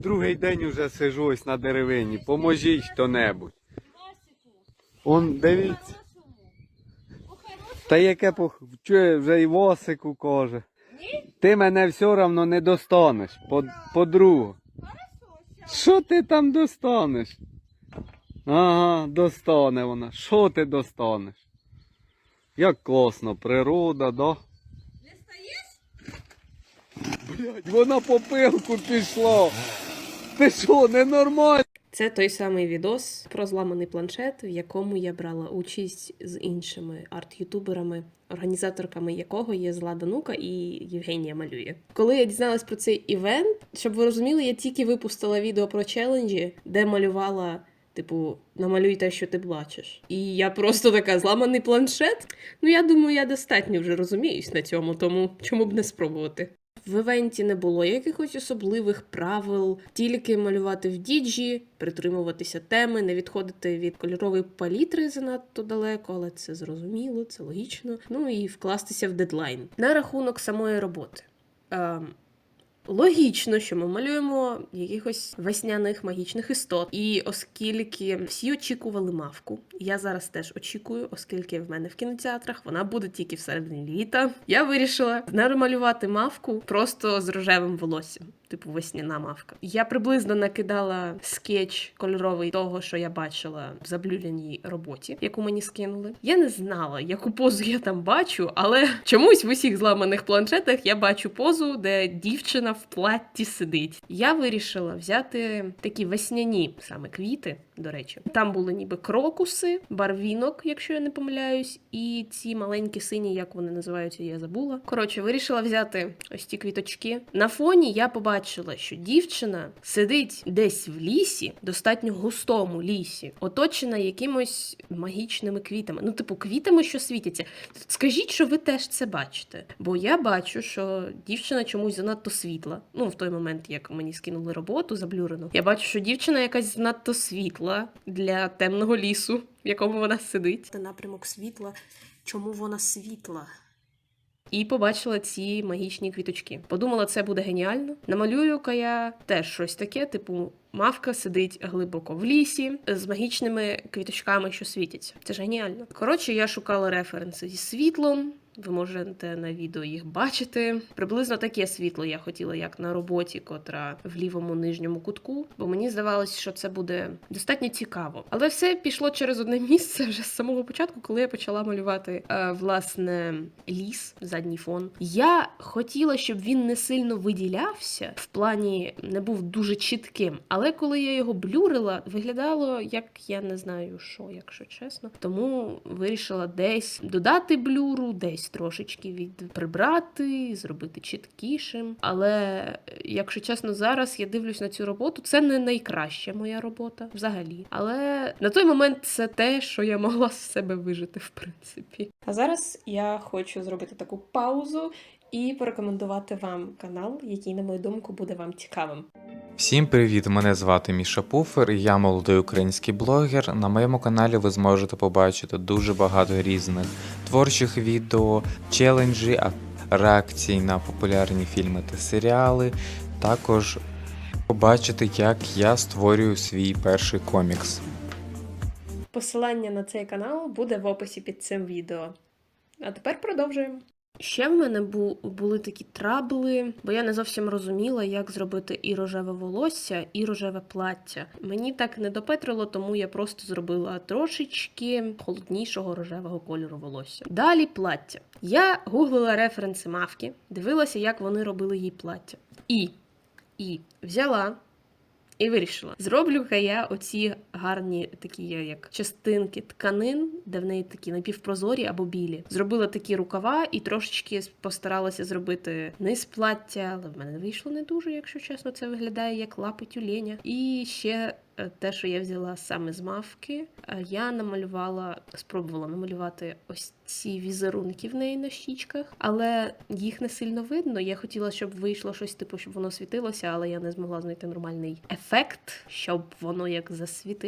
Другий день уже сижу ось на деревині. Поможіть хто-небудь. Он, дивіться. Та яке пох... Чує, вже й восику каже. Ти мене все одно не достанеш. По... Подругу. Що ти там достанеш? Ага, достане вона. Що ти достанеш? Як класно, природа, да? Не стаєш? Блять, вона по пилку пішла. Ти що, ненормально? Це той самий відос про зламаний планшет, в якому я брала участь з іншими арт-ютуберами, організаторками якого є Злада Нука і Євгенія Малює. Коли я дізналась про цей івент, щоб ви розуміли, я тільки випустила відео про челенджі, де малювала. Типу, намалюй те, що ти бачиш. І я просто така зламаний планшет. Ну, я думаю, я достатньо вже розуміюсь на цьому, тому чому б не спробувати. В івенті не було якихось особливих правил, тільки малювати в діджі, притримуватися теми, не відходити від кольорової палітри занадто далеко, але це зрозуміло, це логічно. Ну і вкластися в дедлайн. На рахунок самої роботи. Ем, Логічно, що ми малюємо якихось весняних магічних істот. І оскільки всі очікували мавку, я зараз теж очікую, оскільки в мене в кінотеатрах вона буде тільки всередині літа. Я вирішила намалювати мавку просто з рожевим волоссям. Типу весняна мавка. Я приблизно накидала скетч кольоровий того, що я бачила в заблюленій роботі, яку мені скинули. Я не знала, яку позу я там бачу, але чомусь в усіх зламаних планшетах я бачу позу, де дівчина в платті сидить. Я вирішила взяти такі весняні саме квіти. До речі, там були ніби крокуси, барвінок, якщо я не помиляюсь, і ці маленькі сині, як вони називаються, я забула. Коротше, вирішила взяти ось ці квіточки. На фоні я побачила, що дівчина сидить десь в лісі, достатньо густому лісі, оточена якимось магічними квітами. Ну, типу, квітами, що світяться. Скажіть, що ви теж це бачите. Бо я бачу, що дівчина чомусь занадто світла. Ну, в той момент, як мені скинули роботу заблюрену, я бачу, що дівчина якась занадто світла для темного лісу, в якому вона сидить. Це напрямок світла. Чому вона світла? І побачила ці магічні квіточки. Подумала, це буде геніально. Намалюю-ка я теж щось таке, типу. Мавка сидить глибоко в лісі з магічними квіточками, що світяться. Це ж геніально. Коротше, я шукала референси зі світлом. Ви можете на відео їх бачити. Приблизно таке світло я хотіла, як на роботі, котра в лівому нижньому кутку, бо мені здавалось, що це буде достатньо цікаво. Але все пішло через одне місце вже з самого початку, коли я почала малювати е, власне ліс, задній фон. Я хотіла, щоб він не сильно виділявся, в плані не був дуже чітким. Але коли я його блюрила, виглядало як я не знаю що, якщо чесно. Тому вирішила десь додати блюру, десь трошечки від прибрати, зробити чіткішим. Але якщо чесно, зараз я дивлюсь на цю роботу. Це не найкраща моя робота взагалі. Але на той момент це те, що я могла з себе вижити, в принципі. А зараз я хочу зробити таку паузу і порекомендувати вам канал, який, на мою думку, буде вам цікавим. Всім привіт! Мене звати Міша Пуфер, я молодий український блогер. На моєму каналі ви зможете побачити дуже багато різних творчих відео, челенджі, реакцій на популярні фільми та серіали. Також побачити, як я створюю свій перший комікс. Посилання на цей канал буде в описі під цим відео. А тепер продовжуємо. Ще в мене бу- були такі трабли, бо я не зовсім розуміла, як зробити і рожеве волосся, і рожеве плаття. Мені так не допетрило, тому я просто зробила трошечки холоднішого рожевого кольору волосся. Далі плаття. Я гуглила референси мавки, дивилася, як вони робили їй плаття. І, і взяла і вирішила: зроблю-ка я оці гарні такі як частинки тканин, де в неї такі напівпрозорі або білі. Зробила такі рукава і трошечки постаралася зробити низ плаття, але в мене вийшло не дуже, якщо чесно, це виглядає як лапи тюленя. І ще. е, Те, що я взяла саме з мавки, е, я намалювала, спробувала намалювати ось ці візерунки в неї на щічках, але їх не сильно видно. Я хотіла, щоб вийшло щось типу, щоб воно світилося, але я не змогла знайти нормальний ефект, щоб воно як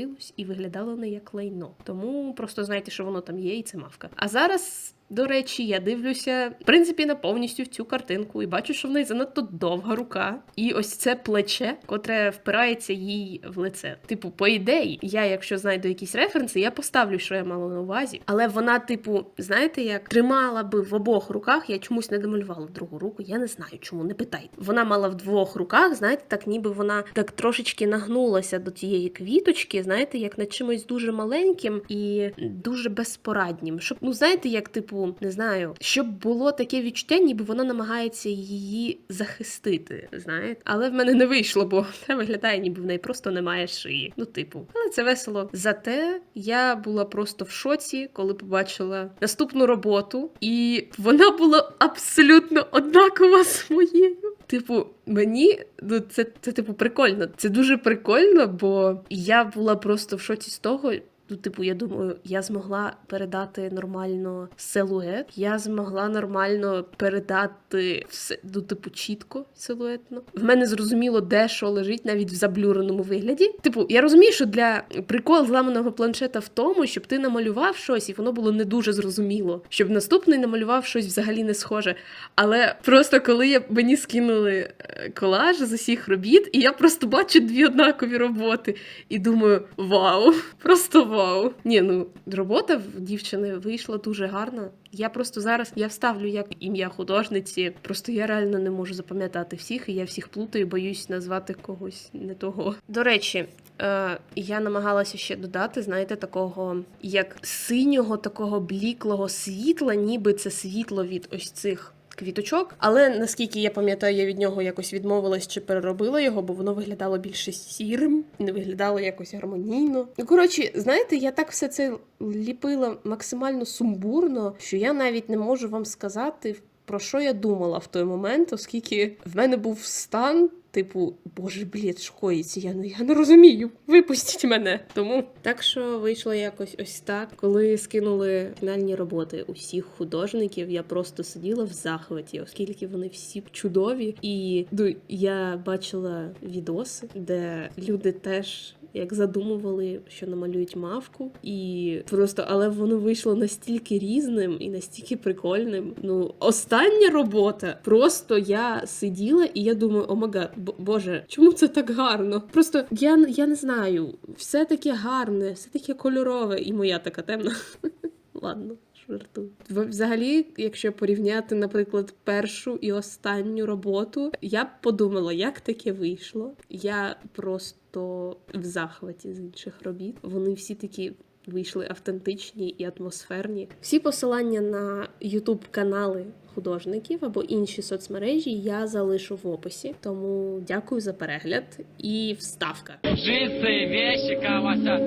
засвітилось і виглядало не як лайно. Тому просто знайте, що воно там є, і це мавка. А зараз. До речі, я дивлюся, в принципі, на повністю в цю картинку і бачу, що в неї занадто довга рука. І ось це плече, котре впирається їй в лице. Типу, по ідеї, я, якщо знайду якісь референси, я поставлю, що я мала на увазі. Але вона, типу, знаєте, як тримала би в обох руках, я чомусь не домалювала другу руку. Я не знаю, чому не питайте. Вона мала в двох руках, знаєте, так ніби вона так трошечки нагнулася до тієї квіточки, знаєте, як над чимось дуже маленьким і дуже безпораднім. Щоб, ну знаєте, як типу, не знаю, щоб було таке відчуття, ніби вона намагається її захистити. Знаєте, але в мене не вийшло, бо це виглядає, ніби в неї просто немає шиї. Ну, типу, але це весело. Зате я була просто в шоці, коли побачила наступну роботу, і вона була абсолютно однакова з моєю. Типу, мені ну це, це типу прикольно. Це дуже прикольно, бо я була просто в шоці з того. Ну, типу, я думаю, я змогла передати нормально силует, я змогла нормально передати все, ну, типу, чітко силуетно. В мене зрозуміло, де що лежить, навіть в заблюреному вигляді. Типу, я розумію, що для прикол зламаного планшета в тому, щоб ти намалював щось, і воно було не дуже зрозуміло, щоб наступний намалював щось взагалі не схоже. Але просто коли я мені скинули е, колаж з усіх робіт, і я просто бачу дві однакові роботи, і думаю, вау, просто вау. Ні, ну робота в дівчини вийшла дуже гарна. Я просто зараз я вставлю як ім'я художниці. Просто я реально не можу запам'ятати всіх, і я всіх плутаю, боюсь назвати когось не того. До речі, е, я намагалася ще додати, знаєте, такого як синього, такого бліклого світла, ніби це світло від ось цих. Квіточок, але наскільки я пам'ятаю, я від нього якось відмовилась чи переробила його, бо воно виглядало більше сірим, не виглядало якось гармонійно. Ну коротше, знаєте, я так все це ліпила максимально сумбурно, що я навіть не можу вам сказати. Про що я думала в той момент, оскільки в мене був стан, типу, боже, блід, шкоїться, я не, я не розумію. Випустіть мене. Тому так що вийшло якось ось так. Коли скинули фінальні роботи усіх художників, я просто сиділа в захваті, оскільки вони всі чудові. І ну, я бачила відоси, де люди теж. Як задумували, що намалюють мавку, і просто але воно вийшло настільки різним і настільки прикольним. Ну, остання робота. Просто я сиділа і я думаю, о мага, боже, чому це так гарно? Просто я, я не знаю, все таке гарне, все таке кольорове, і моя така темна. Ладно. Жартую. Взагалі, якщо порівняти, наприклад, першу і останню роботу, я б подумала, як таке вийшло. Я просто в захваті з інших робіт. Вони всі такі. Вийшли автентичні і атмосферні. Всі посилання на youtube канали художників або інші соцмережі я залишу в описі. Тому дякую за перегляд і вставка. Жизнь це вещи, Вася.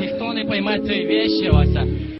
Ніхто не пойме цієї вещи, Вася.